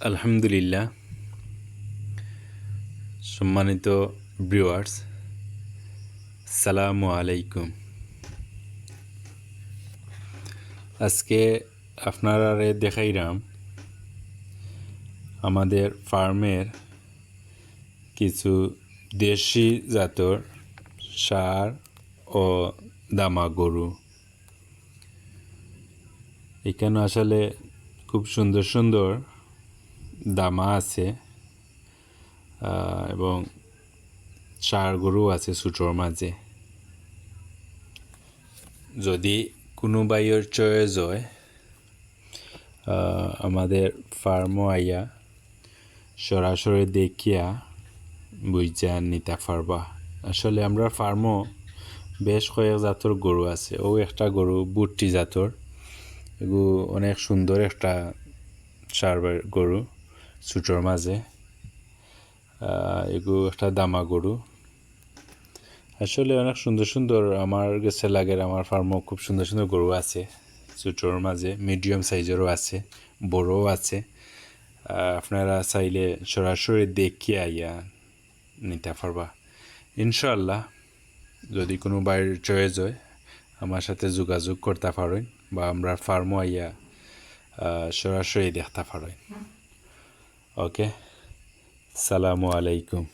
আলহামদুলিল্লাহ। সম্মানিত ব্রিওয়ার্স সালামু আলাইকুম। আজকে আপনারা দেখাইলাম আমাদের ফার্মের কিছু দেশি জাতর সার ও দামা গরু এখানে আসলে খুব সুন্দর সুন্দর দামা আছে এবং চার গরু আছে ছোটোর মাঝে। যদি কোনো বাইয়ের চয়েস হয় আমাদের ফার্মও আইয়া সরাসরি দেখিয়া বুঝা নিতে পারবা। আসলে আমরা ফার্মও বেশ কয়েক জাতর গরু আছে। ও একটা গরু বুট্টি জাতর। এগু অনেক সুন্দর একটা সার গরু। ছোটোর মাঝে এগু একটা দামা গরু আসলে অনেক সুন্দর সুন্দর আমার কাছে লাগে আমার ফার্মও খুব সুন্দর সুন্দর গরু আছে। ছোটোর মাঝে মিডিয়াম সাইজেরও আছে, বড়ও আছে। আপনারা চাইলে সরাসরি দেখিয়ে আইয়া নিতে পারবা। ইনশাল্লাহ যদি কোনো বাইর চয়েস হয়, আমার সাথে যোগাযোগ করতে পারেন বা আমরা ফার্মও আইয়া সরাসরি দেখতে পারেন। ওকে সালামু আলাইকুম